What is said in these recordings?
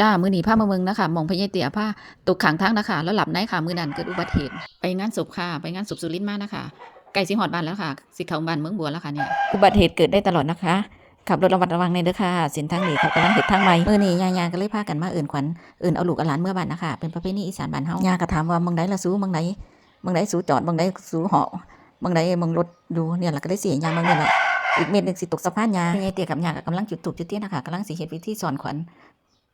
จ้า มื้อนี้พามาเมืองนะคะหมองพญายเตียผ้าตกขังทางนะคะ แล้วหลับในค่ะ มื้อนั้นเกิดอุบัติเหตุ ไปงานศพค่ะ ไปงานศพสุรินทร์มานะคะใกล้สิฮอดบ้านแล้วค่ะ สิเข้าบ้านเมืองบัวแล้วค่ะเนี่ย อุบัติเหตุเกิดได้ตลอดนะคะ ขับรถระมัดระวังในเด้อค่ะเส้นทางนี้เขากำลังเฮ็ดทางใหม่มื้อนี้ยายาก็เลยพากันมาเอิ่นขวัญเอิ่นเอาลูกเอาหลานเมื่อบ้านนะคะ เป็นประเพณีอีสานบ้านเฮายาก็ถามว่าเมืองใดละสู้เมืองใดเมืองใดสู้จอดเมืองใดสู้เหาะเมืองใดเมืองรถดูเนี่ยล่ะก็ได้เสียยางเมืองนี่แหละอีกเม็ดหนึงสิตกสะพานยาพญายเตียกับยาก็กำลังจุดธูปจุดเทียนนะคะกำลังสิเฮ็ดพิธีสอนขวัญ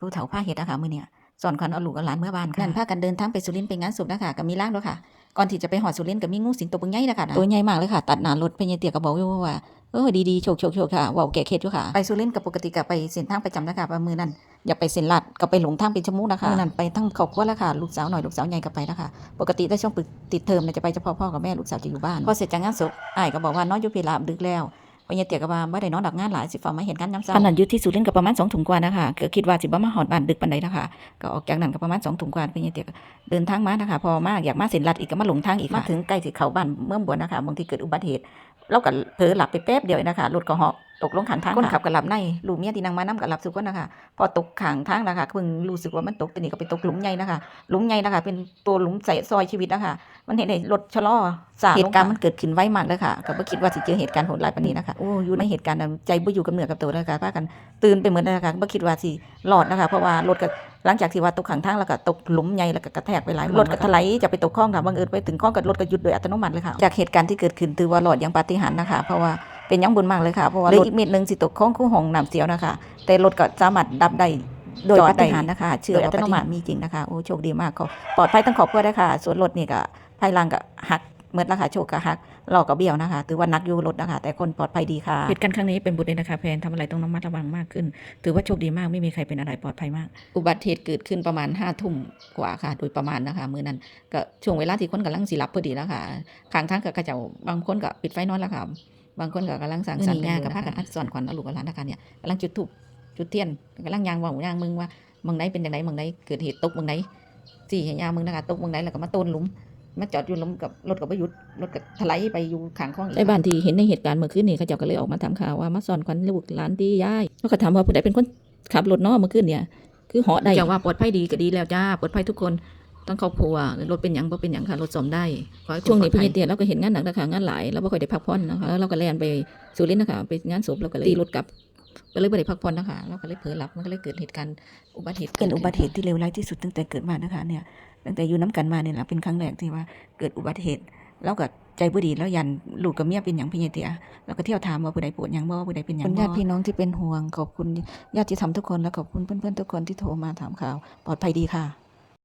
ผู้เฒ่าผ้าเฮ็ดนะคะมื้อเนี้ยสอนขวัญเอาลูกเอาหลานเมื่อบ้านค่ะนั่นพากันเดินทางไปสุรินทร์ไปงานศพนะคะก็มีร่างด้วยค่ะก่อนที่จะไปหอดสุรินทร์ก็มีงูสิงตัวปังใหญ่นะคะตัวใหญ่มากเลยค่ะ ตัดหน้ารถพญาเตียก็บอกอยู่ว่าเออดีๆโชคโชคโชคค่ะเว้าแก่เคล็ดอยู่ค่ะ ไปสุรินทร์กับปกติก็ไปเส้นทางประจำนะคะว่ามือนั้นอยากไปเส้นลาดก็ไปหลงทางเป็นชั่วโมงนะคะมือนั้นไปทั้งครอบครัวแล้วค่ะลูกสาวหน่อยลูกสาวใหญ่ก็ไปแล้วค่ะปกติได้ช่วงปิดติดเทอมเนี่ยจะไปเฉพาะพ่อกับแม่ลูกสาวจะอยู่บ้านพอเสร็จจากงานศพอ้ายก็บอกว่าน้อยอยู่พีลาดึกแล้ว พญาเตียก็ว่าบ่ได้นอนดักงานหลายสิฟ้ามาเห็นกันย้ำซ้ำขนาดอยู่ที่สุรินทร์ก็ประมาณ2ถุงกว่านะคะก็คิดว่าสิบ่มาหอดบ้านดึกปานใดนะคะก็ออกจากนั้นก็ประมาณ2ถุงกว่าพญาเตียก็เดินทางมานะคะ พอมาอยากมาเส้นลัดอีกก็มาหลงทางอีกมาถึงใกล้สิเข้าบ้านเมืองบัวนะคะบางทีเกิดอุบัติเหตุเราก็เผลอหลับไปแป๊บเดียวเองนะคะรถก็เหาะตกลงข้างทางคนขับก็หลับในลูกเมียที่นั่งมานํก็หลับสุกคนนะคะพอตกข้างทางนะคะเพิ่งรู้สึกว่ามันตกแต่นี่ก็ไปตกหลุมใหญ่นะคะหลุมใหญ่นะคะเป็นตัวหลุมใส่ซอยชีวิตนะคะมันเห็นในรถชะลอสาเหตุการณ์มันเกิดขึ้นไวมากเลยค่ะก็บ่คิดว่าสิเจอเหตุการณ์โหดร้ายปานนี้นะคะโอ้อยู่ในเหตุการณ์นั้นใจบ่อยู่กับเนื้อกับตัวเลยค่ะพากันตื่นไปเหมือนนะคะบ่คิดว่าสิรอดนะคะ เพราะว่ารถก็หลังจากที่ว่าตกข้างทางแล้วก็ตกหลุมใหญ่แล้วก็กระแทกไปหลายรถก็ถลายจะไปตกคลองค่ะบังเอิญไปถึงคลองก็รถก็หยุดโดยอัตโนมัติเลยค่ะจากเหตุการณ์ที่เกิดขึ้นถือว่ารอดอย่างปาฏิหาริย์นะคะ เพราะว่า เป็นอยังบุญมากเลยค่ะเพราะว่ารถอีกเม็ดหนึงสิตกคลองคู่หองน้ำเสียวนะคะ แต่รถก็สามารถดับได้โดยปาฏิหาริย์นะคะเชื่อว่าปาฏิหาริย์มีจริงนะคะโอ้โชคดีมากเขาปลอดภัยทั้งครอบครัวได้ค่ะส่วนรถนี่ก็ภายหลังก็หักเมื่อราคาโชคก็หักหลอกก็เบี้ยวนะคะถือว่านักอยู่รถนะคะ แต่คนปลอดภัยดีค่ะเหตุการณ์ครั้งนี้เป็นบุญเลยนะคะแพนทำอะไรต้องระมัดระวังมากขึ้น ถือว่าโชคดีมากไม่มีใครเป็นอะไรปลอดภัยมาก อุบัติเหตุเกิดขึ้นประมาณห้าทุ่มกว่าค่ะ โดยประมาณนะคะมื้อนั้นก็ช่วงเวลาที่คนกำลังสิหลับพอดีแล้วค่ะข้างทางก็กระเจ้าบางคนก็ปิดไฟนอนแล้วค่ะ บางคนก็กำลังสั่งสรรค์งานกับพากันอัดสอนขวัญเอาลูกเอาหลานนะคะเนี่ยกำลังจุดธูปจุดเทียนกำลังยางเว่ายางมึงว่าเมืองไหนเป็นอย่างไรเมืองไหนเกิดเหตุตกเมืองไหนสี่ให้ยางมึงนะคะตกเมืองไหนแล้วก็มาต้นหลุมมาจอดอยู่หลุมกับรถกับประยุทธ์รถกับถลายไปอยู่ข้างคลองในบ้านที่เห็นในเหตุการณ์เมื่อคืนนี้เขาเจ้าก็เลยออกมาทำข่าวว่ามาสอนขวัญลูกหลานที่ยายแล้วก็ถามว่าผู้ใดเป็นคนขับรถเนาะเมื่อคืนเนี่ย คือเหาะได้จากว่าปลอดภัยดีก็ดีแล้วจ้าปลอดภัยทุกคน ต้องครอบครัวรถเป็นหยังบ่เป็นหยังค่ะรถซ่อมได้ขอให้ช่วงนี้พี่เตียเราก็เห็นงานหนักนะคะงานหลายเราบ่ค่อยได้พักผ่อนนะคะแล้วเราก็แล่นไปสุรินทร์นะคะไปงานศพเราก็เลยตีรถกลับก็เลยไม่ได้พักผ่อนนะคะเราก็เลยเผลอหลับมันก็เลยเกิดเหตุการณ์อุบัติเหตุเป็นอุบัติเหตุที่เลวร้ายที่สุดตั้งแต่เกิดมานะคะเนี่ยตั้งแต่อยู่น้ำกันมาเนี่ยแหละเป็นครั้งแรกที่ว่าเกิดอุบัติเหตุแล้วก็ใจบ่ดีแล้วยันลูกกับเมียเป็นอย่างพี่เตียแล้วก็เที่ยวถามว่าผู้ใดปวดหยังบ่ผู้ใดเป็นหยังบ่ญาติพี่น้องที่เป็นห่วงขอบคุณญาติที่ทำทุกคนและขอบคุณเพื่อนๆทุกคนที่โทรมาถามข่าว ปลอดภัยดีค่ะ